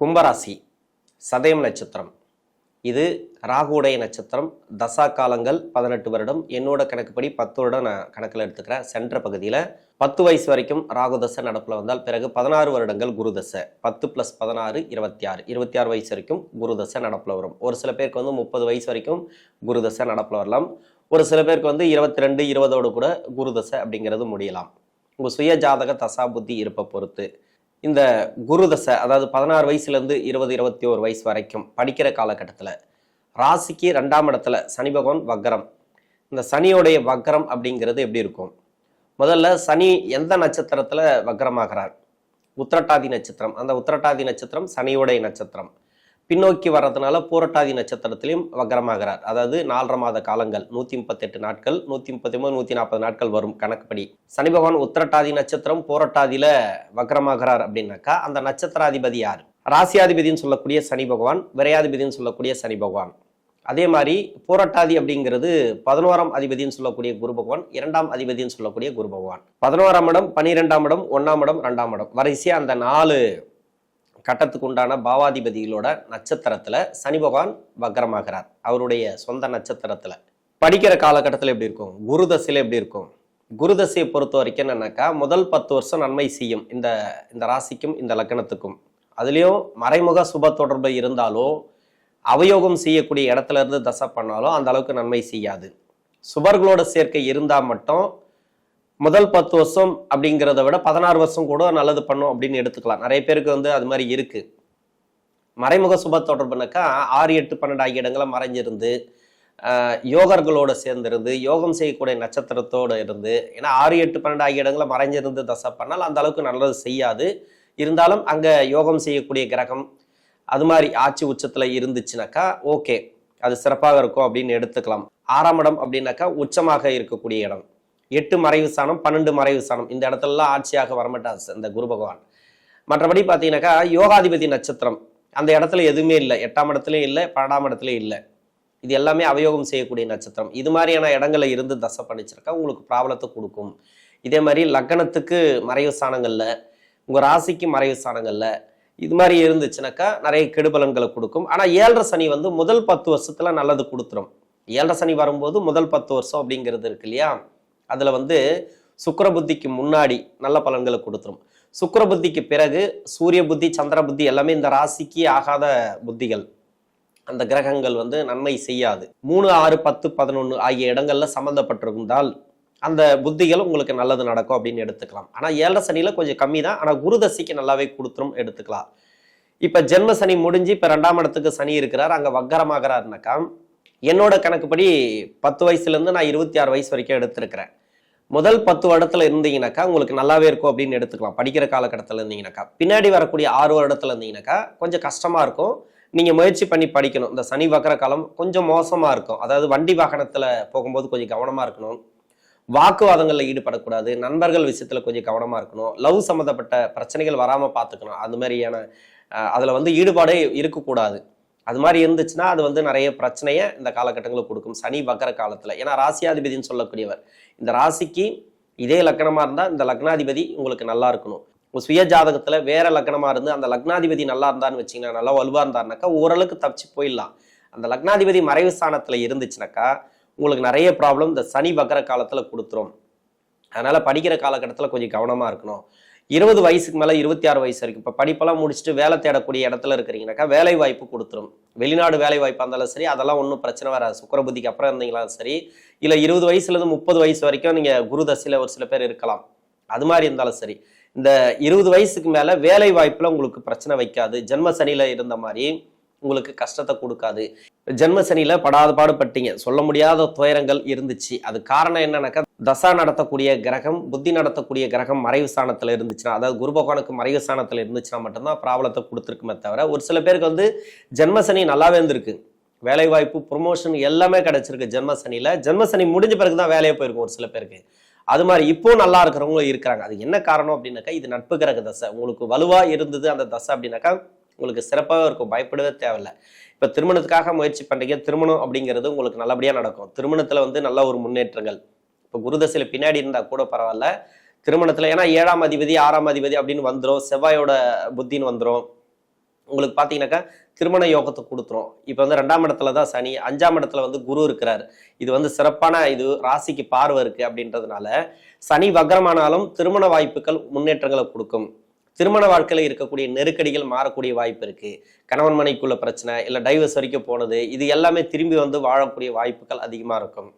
கும்பராசி சதயம் நட்சத்திரம். இது ராகுடைய நட்சத்திரம். தசா காலங்கள் பதினெட்டு வருடம். என்னோட கணக்குப்படி பத்து வருடம் நான் கணக்கில் எடுத்துக்கிறேன். சென்ற பகுதியில் பத்து வயசு வரைக்கும் ராகு தசை நடப்பில் வந்தால் பிறகு பதினாறு வருடங்கள் குரு தசை. பத்து ப்ளஸ் பதினாறு இருபத்தி ஆறு இருபத்தி ஆறு வயசு வரைக்கும் குரு தசை நடப்பில் வரும். ஒரு சில பேருக்கு வந்து முப்பது வயசு வரைக்கும் குரு தசை நடப்பில் வரலாம். ஒரு சில பேருக்கு வந்து இருபத்தி ரெண்டு இருபதோடு கூட குரு தசை அப்படிங்கிறது முடியலாம். உங்கள் சுய ஜாதக தசா புத்தி இருப்பை பொறுத்து. இந்த குருதசை அதாவது பதினாறு வயசுலேருந்து இருபது இருபத்தி ஒரு வயசு வரைக்கும் படிக்கிற காலகட்டத்தில் ராசிக்கு ரெண்டாம் இடத்துல சனி பகவான் வக்கரம் இந்த சனியோடைய வக்கரம் அப்படிங்கிறது எப்படி இருக்கும்? முதல்ல சனி எந்த நட்சத்திரத்தில் வக்கரமாகிறார் உத்திரட்டாதி நட்சத்திரம். அந்த உத்திரட்டாதி நட்சத்திரம் சனியோடைய நட்சத்திரம். பின்னோக்கி வர்றதுனால பூரட்டாதி நட்சத்திரத்திலையும் வக்ரமாகிறார் அதாவது நாலரை மாத காலங்கள் நூற்றி முப்பத்தெட்டு நாட்கள் நூற்றி முப்பத்தி மூணு நூற்றி நாற்பது நாட்கள் வரும் கணக்குப்படி. சனி பகவான் உத்திரட்டாதி நட்சத்திரம் பூரட்டாதியில் வக்கரமாகிறார் அப்படின்னாக்கா அந்த நட்சத்திராதிபதி யார்? ராசியாதிபதினு சொல்லக்கூடிய சனி பகவான் விரையாதிபதினு சொல்லக்கூடிய சனி பகவான். அதே மாதிரி பூரட்டாதி அப்படிங்கிறது பதினோராம் அதிபதினு சொல்லக்கூடிய குரு பகவான் இரண்டாம் அதிபதினு சொல்லக்கூடிய குரு பகவான். பதினோராம் இடம் பன்னிரெண்டாம் இடம் ஒன்றாம் இடம் ரெண்டாம் இடம். வரிசையாக அந்த நாலு கட்டத்துக்கு உண்டான பாவாதிபதிகளோட நட்சத்திரத்தில் சனி பகவான் வக்ரமாகிறார். அவருடைய சொந்த நட்சத்திரத்தில். படிக்கிற காலகட்டத்தில் எப்படி இருக்கும்? குருதசையில் எப்படி இருக்கும்? குரு தசையை பொறுத்த வரைக்கும் என்னன்னாக்கா முதல் பத்து வருஷம் நன்மை செய்யும் இந்த இந்த ராசிக்கும் இந்த லக்கணத்துக்கும். அதுலேயும் மறைமுக சுப தொடர்பு இருந்தாலும் அவயோகம் செய்யக்கூடிய இடத்துல இருந்து தசை பண்ணாலும் அந்த அளவுக்கு நன்மை செய்யாது. சுபர்களோட சேர்க்கை இருந்தால் மட்டும் முதல் பத்து வருஷம் அப்படிங்கிறத விட பதினாறு வருஷம் கூட நல்லது பண்ணும் அப்படின்னு எடுத்துக்கலாம். நிறைய பேருக்கு வந்து அது மாதிரி இருக்கு. மறைமுக சுப தொடர்புனாக்கா ஆறு எட்டு பன்னெண்டு ஆகிய இடங்களை மறைஞ்சிருந்து யோகர்களோடு யோகர்களோட சேர்ந்திருந்து யோகம் செய்யக்கூடிய நட்சத்திரத்தோடு இருந்து ஏன்னா ஆறு எட்டு பன்னெண்டு ஆகிய இடங்களை மறைஞ்சிருந்து தசை பண்ணால் அந்த அளவுக்கு நல்லது செய்யாது. இருந்தாலும் அங்கே யோகம் செய்யக்கூடிய கிரகம் அது மாதிரி ஆட்சி உச்சத்தில் இருந்துச்சுனாக்கா ஓகே. அது சிறப்பாக இருக்கும் அப்படின்னு எடுத்துக்கலாம். ஆறாம் இடம் அப்படின்னாக்கா உச்சமாக இருக்கக்கூடிய இடம். எட்டு மறைவு ஸ்தானம் பன்னெண்டு மறைவு ஸ்தானம் இந்த இடத்துலலாம் ஆட்சியாக வரமாட்டார் இந்த குரு பகவான். மற்றபடி பார்த்தீங்கன்னாக்கா யோகாதிபதி நட்சத்திரம். அந்த இடத்துல எதுவுமே இல்லை. எட்டாம் இடத்துலையும் இல்லை பன்னெண்டாம் இடத்துலையும் இல்லை. இது எல்லாமே அவயோகம் செய்யக்கூடிய நட்சத்திரம். இது மாதிரியான இடங்களில் இருந்து தசை பண்ணிச்சிருக்கா உங்களுக்கு ப்ராப்ளத்தை கொடுக்கும். இதே மாதிரி லக்னத்துக்கு மறைவு ஸ்தானங்களில் உங்கள் ராசிக்கு மறைவு ஸ்தானங்களில் இது மாதிரி இருந்துச்சுனாக்கா நிறைய கெடுபலன்களை கொடுக்கும். ஆனால் ஏழரை சனி வந்து முதல் பத்து வருஷத்தில் நல்லது கொடுத்துரும். ஏழரை சனி வரும்போது முதல் பத்து வருஷம் அப்படிங்கிறது இருக்கு இல்லையா? அதில் வந்து சுக்கர புத்திக்கு முன்னாடி நல்ல பலன்களை கொடுத்துரும். சுக்கர புத்திக்கு பிறகு சூரிய புத்தி சந்திர புத்தி எல்லாமே இந்த ராசிக்கு ஆகாத புத்திகள். அந்த கிரகங்கள் வந்து நன்மை செய்யாது. மூணு ஆறு பத்து பதினொன்று ஆகிய இடங்கள்ல சம்மந்தப்பட்டிருந்தால் அந்த புத்திகள் உங்களுக்கு நல்லது நடக்கும் அப்படின்னு எடுத்துக்கலாம். ஆனால் ஏழரை சனியில் கொஞ்சம் கம்மி தான். ஆனால் குரு தசைக்கு நல்லாவே கொடுத்துரும் எடுத்துக்கலாம். இப்போ ஜென்ம சனி முடிஞ்சு இப்போ ரெண்டாம் இடத்துக்கு சனி இருக்கிறார். அங்கே வக்கரமாகறாருனாக்கா என்னோட கணக்குப்படி பத்து வயசுலேருந்து நான் இருபத்தி ஆறு வயசு வரைக்கும் எடுத்திருக்கிறேன். முதல் பத்து வருடத்தில் இருந்தீங்கன்னாக்கா உங்களுக்கு நல்லாவே இருக்கும் அப்படின்னு எடுத்துக்கலாம். படிக்கிற காலகட்டத்தில் இருந்தீங்கன்னாக்கா பின்னாடி வரக்கூடிய ஆறு வருடத்தில் இருந்தீங்கனாக்கா கொஞ்சம் கஷ்டமாக இருக்கும். நீங்கள் முயற்சி பண்ணி படிக்கணும். இந்த சனி வக்கர காலம் கொஞ்சம் மோசமாக இருக்கும். அதாவது வண்டி வாகனத்தில் போகும்போது கொஞ்சம் கவனமாக இருக்கணும். வாக்குவாதங்களில் ஈடுபடக்கூடாது. நண்பர்கள் விஷயத்தில் கொஞ்சம் கவனமாக இருக்கணும். லவ் சம்மந்தப்பட்ட பிரச்சனைகள் வராமல் பார்த்துக்கணும். அது மாதிரியான அதில் வந்து ஈடுபாடே இருக்கக்கூடாது. அது மாதிரி இருந்துச்சுன்னா அது வந்து நிறைய பிரச்சனையை இந்த காலகட்டங்களுக்கு கொடுக்கும். சனி வக்கர காலத்தில். ஏன்னா ராசியாதிபதினு சொல்லக்கூடியவர். இந்த ராசிக்கு இதே லக்கணமாக இருந்தால் இந்த லக்னாதிபதி உங்களுக்கு நல்லா இருக்கணும். உங்கள் சுய ஜாதகத்தில் வேற லக்னமாக இருந்து அந்த லக்னாதிபதி நல்லா இருந்தான்னு வச்சீங்கன்னா நல்லா வலுவாக இருந்தாருனாக்கா ஓரளவுக்கு தப்பிச்சு போயிடலாம். அந்த லக்னாதிபதி மறைவு ஸ்தானத்தில் இருந்துச்சுனாக்கா உங்களுக்கு நிறைய ப்ராப்ளம் இந்த சனி வக்கர காலத்தில் கொடுத்துரும். அதனால் படிக்கிற காலகட்டத்தில் கொஞ்சம் கவனமாக இருக்கணும். இருபது வயசுக்கு மேலே இருபத்தி ஆறு வயசு வரைக்கும். இப்போ படிப்பெல்லாம் முடிச்சுட்டு வேலை தேடக்கூடிய இடத்துல இருக்கிறீங்கனாக்கா வேலை வாய்ப்பு கொடுத்துரும். வெளிநாடு வேலை வாய்ப்பாக இருந்தாலும் சரி அதெல்லாம் ஒன்றும் பிரச்சனை வராது. சுக்கரபுத்திக்கு அப்புறம் இருந்தீங்களாலும் சரி இல்லை இருபது வயசுலேருந்து முப்பது வயசு வரைக்கும் நீங்கள் குரு தசையில் ஒரு சில பேர் இருக்கலாம். அது மாதிரி இருந்தாலும் சரி இந்த இருபது வயசுக்கு மேலே வேலை வாய்ப்பில் உங்களுக்கு பிரச்சனை வைக்காது. ஜென்ம சனியில் இருந்த மாதிரி உங்களுக்கு கஷ்டத்தை கொடுக்காது. ஜென்மசனியில் படாத பாடுபட்டீங்க. சொல்ல முடியாத துயரங்கள் இருந்துச்சு. அது காரணம் என்னன்னாக்கா தசா நடத்தக்கூடிய கிரகம் புத்தி நடத்தக்கூடிய கிரகம் மறைவு ஸ்தானத்தில் இருந்துச்சுன்னா அதாவது குரு பகவானுக்கு மறைவு ஸ்தானத்தில் இருந்துச்சுன்னா மட்டும்தான் ப்ராப்ளத்தை கொடுத்துருக்குமே தவிர ஒரு சில பேருக்கு வந்து ஜென்ம சனி நல்லாவே இருந்திருக்கு. வேலைவாய்ப்பு ப்ரொமோஷன் எல்லாமே கிடைச்சிருக்கு ஜென்ம ஜென்மசனி ஜென்ம சனி முடிஞ்ச பிறகு தான் வேலையே போயிருக்கும் ஒரு சில பேருக்கு. அது மாதிரி இப்போ நல்லா இருக்கிறவங்களும் இருக்கிறாங்க. அது என்ன காரணம் அப்படின்னாக்கா இது நட்பு கிரக தசை. உங்களுக்கு வலுவாக இருந்தது அந்த தசை அப்படின்னாக்கா உங்களுக்கு சிறப்பாக இருக்கும். பயப்படவே தேவையில்ல. இப்போ திருமணத்துக்காக முயற்சி பண்ணுறீங்க திருமணம் அப்படிங்கிறது உங்களுக்கு நல்லபடியாக நடக்கும். திருமணத்தில் வந்து நல்ல ஒரு முன்னேற்றங்கள். இப்போ குருதசையில் பின்னாடி இருந்தால் கூட பரவாயில்ல. திருமணத்தில் ஏன்னா ஏழாம் அதிபதி ஆறாம் அதிபதி அப்படின்னு வந்துடும் செவ்வாயோட புத்தின்னு வந்துடும் உங்களுக்கு பார்த்தீங்கன்னாக்கா திருமண யோகத்தை கொடுத்துரும். இப்போ வந்து ரெண்டாம் இடத்துல தான் சனி அஞ்சாம் இடத்துல வந்து குரு இருக்கிறார். இது வந்து சிறப்பான இது ராசிக்கு பார்வை இருக்குது அப்படின்றதுனால சனி வக்ரமானாலும் திருமண வாய்ப்புகள் முன்னேற்றங்களை கொடுக்கும். திருமண வாழ்க்கையில் இருக்கக்கூடிய நெருக்கடிகள் மாறக்கூடிய வாய்ப்பு இருக்கு. கணவன் மனைக்குள்ள பிரச்சனை இல்லை டைவர்ஸ் வரைக்கும் போனது இது எல்லாமே திரும்பி வந்து வாழக்கூடிய வாய்ப்புகள் அதிகமாக இருக்கும்.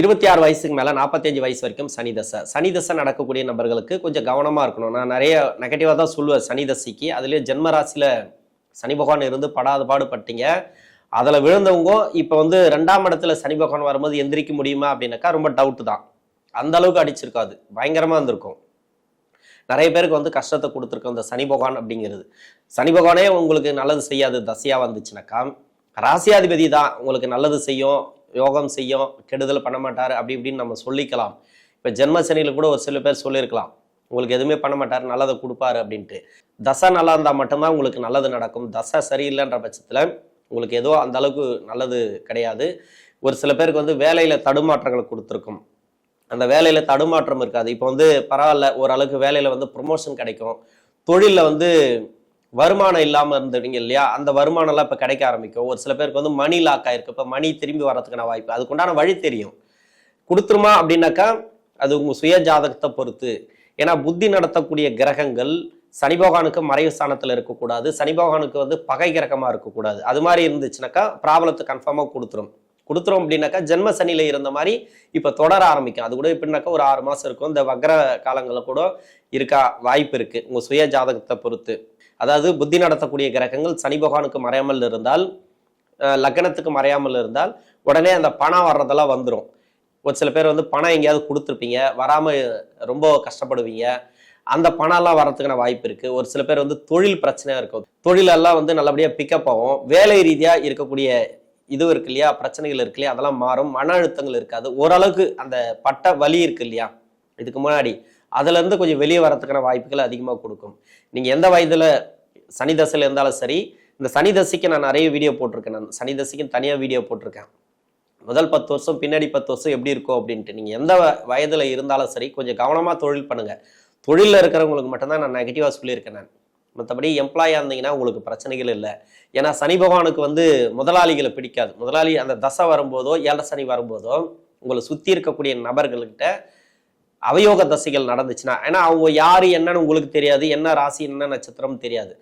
இருபத்தி ஆறு வயசுக்கு மேலே நாற்பத்தஞ்சு வயசு வரைக்கும் சனி தசை. சனி தசை நடக்கக்கூடிய நபர்களுக்கு கொஞ்சம் கவனமாக இருக்கணும். நான் நிறைய நெகட்டிவாக தான் சொல்லுவேன் சனி தசைக்கு. அதுலேயே ஜென்மராசியில் சனி பகவான் இருந்து படாத பாடுபட்டீங்க. அதில் விழுந்தவங்க இப்போ வந்து ரெண்டாம் இடத்துல சனி பகவான் வரும்போது எந்திரிக்க முடியுமா அப்படின்னாக்கா ரொம்ப டவுட்டு தான். அந்த அளவுக்கு அடிச்சிருக்காது. பயங்கரமாக இருந்திருக்கும். நிறைய பேருக்கு வந்து கஷ்டத்தை கொடுத்துருக்கோம் இந்த சனி பகவான் அப்படிங்கிறது. சனி பகவானே உங்களுக்கு நல்லது செய்யாது தசையாக வந்துச்சுனாக்கா ராசியாதிபதி தான் உங்களுக்கு நல்லது செய்யும் யோகம் செய்யும் கெடுதல் பண்ண மாட்டார் அப்படி இப்படின்னு நம்ம சொல்லிக்கலாம். இப்போ ஜென்ம சனியில் கூட ஒரு சில பேர் சொல்லியிருக்கலாம். உங்களுக்கு எதுவுமே பண்ண மாட்டார் நல்லதை கொடுப்பாரு அப்படின்ட்டு. தசை நல்லா இருந்தால் மட்டும்தான் உங்களுக்கு நல்லது நடக்கும். தசை சரியில்லைன்ற பட்சத்தில் உங்களுக்கு ஏதோ அந்த அளவுக்கு நல்லது கிடையாது. ஒரு சில பேருக்கு வந்து வேலையில் தடுமாற்றங்களை கொடுத்துருக்கும். அந்த வேலையில் தடுமாற்றம் இருக்காது. இப்போ வந்து பரவாயில்ல ஓரளவுக்கு வேலையில் வந்து ப்ரொமோஷன் கிடைக்கும். தொழிலில் வந்து வருமானம் இல்லாமல் இருந்துட்டீங்க இல்லையா? அந்த வருமானம்லாம் இப்போ கிடைக்க ஆரம்பிக்கும். ஒரு சில பேருக்கு வந்து மணி லாக் ஆயிருக்கு. இப்போ மணி திரும்பி வரதுக்கான வாய்ப்பு. அதுக்குண்டான வழி தெரியும். கொடுத்துருமா அப்படின்னாக்கா அது உங்கள் சுய ஜாதகத்தை பொறுத்து. ஏன்னா புத்தி நடத்தக்கூடிய கிரகங்கள் சனி பகவானுக்கு மறைவு ஸ்தானத்தில் இருக்கக்கூடாது. சனி பகவானுக்கு வந்து பகை கிரகமாக இருக்கக்கூடாது. அது மாதிரி இருந்துச்சுனாக்கா ப்ராப்ளத்தை கன்ஃபார்மாக கொடுத்துரும். கொடுத்துரும் அப்படின்னாக்கா ஜென்ம சனியில இருந்த மாதிரி இப்போ தொடர ஆரம்பிக்கும். அது கூட எப்படின்னாக்கா ஒரு ஆறு மாதம் இருக்கும். இந்த வக்ர காலங்களில் கூட இருக்கா வாய்ப்பு இருக்குது உங்கள் சுய ஜாதகத்தை பொறுத்து. அதாவது புத்தி நடத்தக்கூடிய கிரகங்கள் சனி பகவானுக்கு மறையாமல் இருந்தால் லக்னத்துக்கு மறையாமல் இருந்தால் உடனே அந்த பணம் வர்றதெல்லாம் வந்துடும் ஒரு சில பேர் வந்து பணம் எங்கேயாவது கொடுத்துருப்பீங்க. வராமல் ரொம்ப கஷ்டப்படுவீங்க. அந்த பணம்லாம் வரத்துக்கான வாய்ப்பு இருக்குது ஒரு சில பேர் வந்து தொழில் பிரச்சனையாக இருக்கும். தொழிலெல்லாம் வந்து நல்லபடியாக பிக்கப் ஆகும். வேலை ரீதியாக இருக்கக்கூடிய இது இருக்கு இல்லையா? பிரச்சனைகள் இருக்கு இல்லையா? அதெல்லாம் மாறும். மன அழுத்தங்கள் இருக்காது. ஓரளவுக்கு அந்த பட்ட வலி இருக்கு இல்லையா? இதுக்கு முன்னாடி. அதுலேருந்து கொஞ்சம் வெளியே வரத்துக்கான வாய்ப்புகள் அதிகமாக கொடுக்கும். நீங்கள் எந்த வயதில் சனி தசையில் இருந்தாலும் சரி இந்த சனி தசைக்கு நான் நிறைய வீடியோ போட்டிருக்கேன் நான். சனி தசைக்கு தனியாக வீடியோ போட்டிருக்கேன். முதல் பத்து வருஷம் பின்னாடி பத்து வருஷம் எப்படி இருக்கும் அப்படின்ட்டு. நீங்கள் எந்த வயதில் இருந்தாலும் சரி கொஞ்சம் கவனமாக தொழில் பண்ணுங்கள் தொழிலில் இருக்கிறவங்களுக்கு மட்டும்தான் நான் நெகட்டிவாக சொல்லியிருக்கேன் நான். மற்றபடி எம்ப்ளாயாக இருந்தீங்கன்னா உங்களுக்கு பிரச்சனைகள் இல்லை. ஏன்னா சனி பகவானுக்கு வந்து முதலாளிகளை பிடிக்காது. முதலாளி அந்த தசை வரும்போதோ ஏழை சனி வரும்போதோ உங்களை சுற்றி இருக்கக்கூடிய நபர்கள்கிட்ட அவயோக தசைகள் நடந்துச்சுன்னா ஏன்னா அவங்க யார் என்னன்னு உங்களுக்கு தெரியாது என்ன ராசி என்ன நட்சத்திரம் தெரியாது.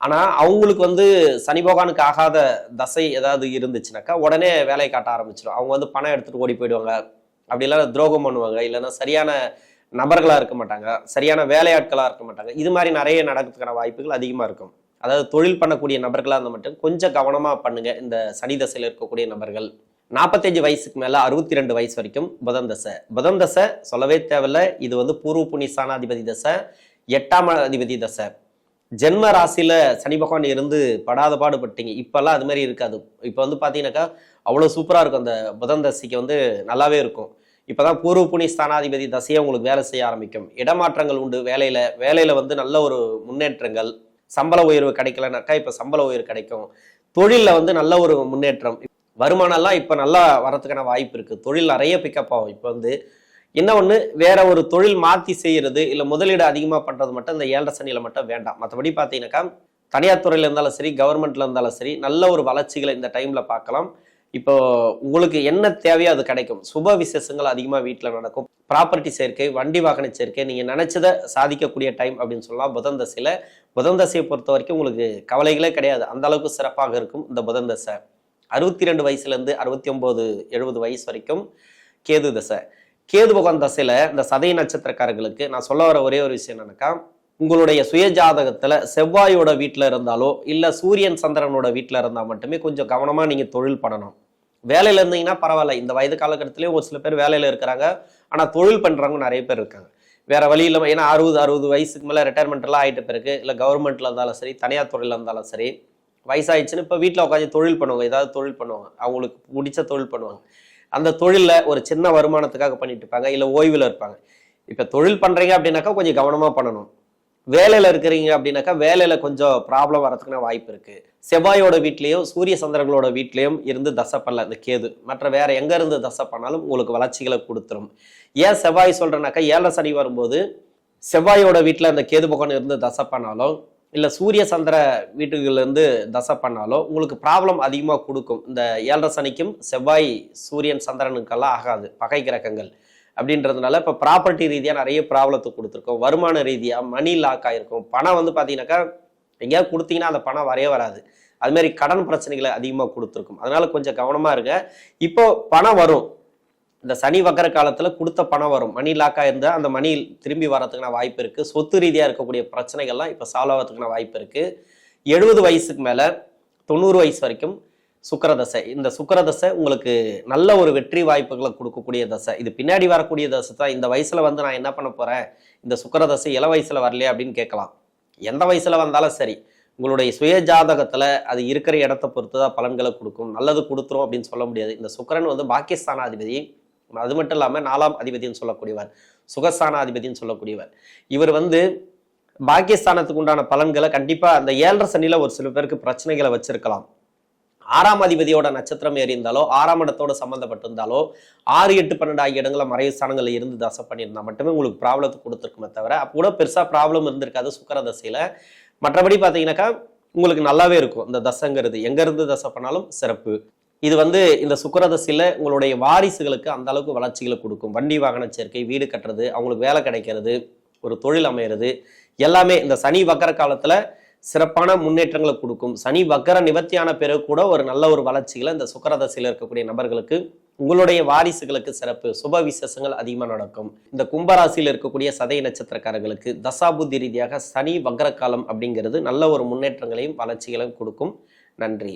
ஆனால் அவங்களுக்கு வந்து சனி பகவானுக்கு ஆகாத தசை ஏதாவது இருந்துச்சுனாக்கா உடனே வேலையை காட்ட ஆரம்பிச்சிடும் அவங்க வந்து பணம் எடுத்துகிட்டு ஓடி போயிடுவாங்க. அப்படி இல்லைன்னா துரோகம் பண்ணுவாங்க. இல்லைன்னா சரியான நபர்களாக இருக்க மாட்டாங்க சரியான வேலையாட்களாக இருக்க மாட்டாங்க. இது மாதிரி நிறைய நடக்கிறதுக்கான வாய்ப்புகள் அதிகமாக இருக்கும். அதாவது தொழில் பண்ணக்கூடிய நபர்களாக இருந்தால் மட்டும் கொஞ்சம் கவனமாக பண்ணுங்க. இந்த சனி தசையில் இருக்கக்கூடிய நபர்கள். நாற்பத்தஞ்சு வயசுக்கு மேலே அறுபத்தி ரெண்டு வயசு வரைக்கும் புதன் தசை. புதன் தசை சொல்லவே தேவையில்ல. இது வந்து பூர்வ புனி ஸ்தானாதிபதி தசை எட்டாம் அதிபதி தசை. ஜென்ம ராசியில் சனி பகவான் இருந்து படாத பாடுபட்டீங்க. இப்போல்லாம் அது மாதிரி இருக்காது. இப்போ வந்து பார்த்தீங்கன்னாக்கா அவ்வளோ சூப்பராக இருக்கும். அந்த புதன் தசைக்கு வந்து நல்லாவே இருக்கும். இப்போதான் பூர்வ புனி ஸ்தானாதிபதி தசையை உங்களுக்கு வேலை செய்ய ஆரம்பிக்கும். இடமாற்றங்கள் உண்டு. வேலையில வேலையில வந்து நல்ல ஒரு முன்னேற்றங்கள். சம்பள உயர்வு கிடைக்கலனாக்கா இப்போ சம்பள உயர்வு கிடைக்கும். தொழிலில் வந்து நல்ல ஒரு முன்னேற்றம். வருமானம்லாம் இப்போ நல்லா வரத்துக்கான வாய்ப்பு இருக்குது தொழில் நிறைய பிக்கப் ஆகும். இப்போ வந்து என்ன ஒன்று வேற ஒரு தொழில் மாற்றி செய்கிறது இல்லை முதலீடு அதிகமாக பண்ணுறது மட்டும் இந்த ஏழரை சனியில் மட்டும் வேண்டாம். மற்றபடி பார்த்தீங்கன்னாக்கா தனியார் துறையில் இருந்தாலும் சரி கவர்மெண்ட்ல இருந்தாலும் சரி நல்ல ஒரு வளர்ச்சிகளை இந்த டைமில் பார்க்கலாம். இப்போ உங்களுக்கு என்ன தேவையோ அது கிடைக்கும். சுப விசேஷங்கள் அதிகமாக வீட்டில் நடக்கும். ப்ராப்பர்ட்டி சேர்க்கை வண்டி வாகன சேர்க்கை நீங்கள் நினச்சதை சாதிக்கக்கூடிய டைம் அப்படின்னு சொல்லலாம். புதன் தசையில் புதன் தசையை பொறுத்த வரைக்கும் உங்களுக்கு கவலைகளே கிடையாது. அந்த அளவுக்கு சிறப்பாக இருக்கும் இந்த புதன் தசை. அறுபத்தி ரெண்டு வயசுலேருந்து அறுபத்தி ஒம்பது எழுபது வயசு வரைக்கும் கேது தசை. கேது பகவான் தசையில் இந்த சதய நட்சத்திரக்காரர்களுக்கு நான் சொல்ல வர ஒரே ஒரு விஷயம் என்னென்னாக்கா உங்களுடைய சுயஜாதகத்தில் செவ்வாயோட வீட்டில் இருந்தாலோ இல்லை சூரியன் சந்திரனோட வீட்டில் இருந்தால் மட்டுமே கொஞ்சம் கவனமாக நீங்கள் தொழில் பண்ணணும். வேலையில் இருந்தீங்கன்னா பரவாயில்ல. இந்த வயது காலகட்டத்திலேயே ஒரு சில பேர் வேலையில் இருக்கிறாங்க. ஆனால் தொழில் பண்ணுறவங்க நிறைய பேர் இருக்காங்க. வேற வழி இல்லாமல் ஏன்னா அறுபது அறுபது வயசுக்கு மேலே ரிட்டையர்மெண்ட்லாம் ஆகிட்ட பிறகு இல்லை கவர்மெண்ட்டில் இருந்தாலும் சரி தனியார் துறையில் இருந்தாலும் சரி வயசாகிடுச்சுன்னு இப்போ வீட்டில் உட்காந்து தொழில் பண்ணுவாங்க. ஏதாவது தொழில் பண்ணுவாங்க. அவங்களுக்கு பிடிச்ச தொழில் பண்ணுவாங்க. அந்த தொழிலில் ஒரு சின்ன வருமானத்துக்காக பண்ணிட்டு இருப்பாங்க. இல்லை ஓய்வில் இருப்பாங்க. இப்போ தொழில் பண்ணுறீங்க அப்படின்னாக்கா கொஞ்சம் கவனமாக பண்ணணும். வேலையில் இருக்கிறீங்க அப்படின்னாக்கா வேலையில் கொஞ்சம் ப்ராப்ளம் வரதுக்குன்னா வாய்ப்பு இருக்குது செவ்வாயோட வீட்லேயும் சூரிய சந்திரங்களோட வீட்லேயும் இருந்து தசை பண்ணல இந்த கேது. மற்ற வேற எங்க இருந்து தசை பண்ணாலும் உங்களுக்கு வளர்ச்சிகளை கொடுத்துரும். ஏன் செவ்வாய் சொல்றேனாக்கா ஏழரை சனி வரும்போது செவ்வாயோட வீட்டில் அந்த கேது பகவான் இருந்து தசை பண்ணாலும் இல்லை சூரிய சந்திர வீட்டுகள்லேருந்து தசை பண்ணாலோ உங்களுக்கு ப்ராப்ளம் அதிகமாக கொடுக்கும். இந்த ஏழரை சனிக்கும் செவ்வாய் சூரியன் சந்திரனுக்கெல்லாம் ஆகாது. பகை கிரகங்கள் அப்படின்றதுனால இப்போ ப்ராப்பர்ட்டி ரீதியாக நிறைய ப்ராப்ளத்தை கொடுத்துருக்கோம். வருமான ரீதியாக மணி லாக் ஆகிருக்கும் பணம் வந்து பார்த்தீங்கன்னாக்கா எங்கேயாவது கொடுத்தீங்கன்னா அந்த பணம் வரவே வராது. அதுமாதிரி கடன் பிரச்சனைகளை அதிகமாக கொடுத்துருக்கும். அதனால கொஞ்சம் கவனமாக இருங்க. இப்போ பணம் வரும். இந்த சனி வக்கர காலத்தில் கொடுத்த பணம் வரும். மணி லாக்காக இருந்தால் அந்த மணி திரும்பி வரதுக்கான வாய்ப்பு இருக்குது சொத்து ரீதியாக இருக்கக்கூடிய பிரச்சனைகள்லாம் இப்போ சால்வ் ஆகிறதுக்கான வாய்ப்பு இருக்குது எழுபது வயசுக்கு மேலே தொண்ணூறு வயசு வரைக்கும் சுக்கரதசை இந்த சுக்கரதசை உங்களுக்கு நல்ல ஒரு வெற்றி வாய்ப்புகளை கொடுக்கக்கூடிய தசை. இது பின்னாடி வரக்கூடிய தசை தான். இந்த வயசில் வந்து நான் என்ன பண்ண போகிறேன் இந்த சுக்கரதசை இள வயசில் வரலையே அப்படின்னு கேட்கலாம். எந்த வயசுல வந்தாலும் சரி உங்களுடைய சுய ஜாதகத்துல அது இருக்கிற இடத்த பொறுத்து தான் பலன்களை கொடுக்கும். நல்லது கொடுத்துரும் அப்படின்னு சொல்ல முடியாது. இந்த சுக்கரன் வந்து பாகிஸ்தானாதிபதி அது மட்டும் இல்லாமல் நாலாம் அதிபதினு சொல்லக்கூடியவர் சுகஸ்தானாதிபதினு சொல்லக்கூடியவர். இவர் வந்து பாகிஸ்தானத்துக்கு உண்டான பலன்களை கண்டிப்பா அந்த ஏழரை சனியில ஒரு சில பேருக்கு பிரச்சனைகளை வச்சிருக்கலாம். ஆறாம் அதிபதியோட நட்சத்திரம் ஏறி இருந்தாலோ ஆறாம் இடத்தோட சம்மந்தப்பட்டிருந்தாலோ ஆறு எட்டு பன்னெண்டு ஆகிய இடங்களில் மறைவு ஸ்தானங்களில் இருந்து தசை பண்ணியிருந்தால் மட்டுமே உங்களுக்கு ப்ராப்ளத்தை கொடுத்துருக்குமே தவிர அப்போ கூட பெருசாக ப்ராப்ளம் இருந்திருக்காது சுக்கர தசையில். மற்றபடி பார்த்தீங்கன்னாக்கா உங்களுக்கு நல்லாவே இருக்கும் இந்த தசைங்கிறது. எங்கேருந்து தசை பண்ணாலும் சிறப்பு. இது வந்து இந்த சுக்கரதசையில் உங்களுடைய வாரிசுகளுக்கு அந்த அளவுக்கு வளர்ச்சிகளை கொடுக்கும். வண்டி வாகன சேர்க்கை வீடு கட்டுறது அவங்களுக்கு வேலை கிடைக்கிறது ஒரு தொழில் அமையிறது எல்லாமே இந்த சனி வக்கர காலத்தில் சிறப்பான முன்னேற்றங்களை கொடுக்கும். சனி வக்கர நிவர்த்தியான பிறகு கூட ஒரு நல்ல ஒரு வளர்ச்சிகளை இந்த சுக்கரதசையில் இருக்கக்கூடிய நபர்களுக்கு உங்களுடைய வாரிசுகளுக்கு சிறப்பு சுப விசேஷங்கள் அதிகமாக நடக்கும். இந்த கும்பராசியில் இருக்கக்கூடிய சதய நட்சத்திரக்காரர்களுக்கு தசாபுத்தி ரீதியாக சனி வக்கர காலம் அப்படிங்கிறது நல்ல ஒரு முன்னேற்றங்களையும் வளர்ச்சிகளையும் கொடுக்கும். நன்றி.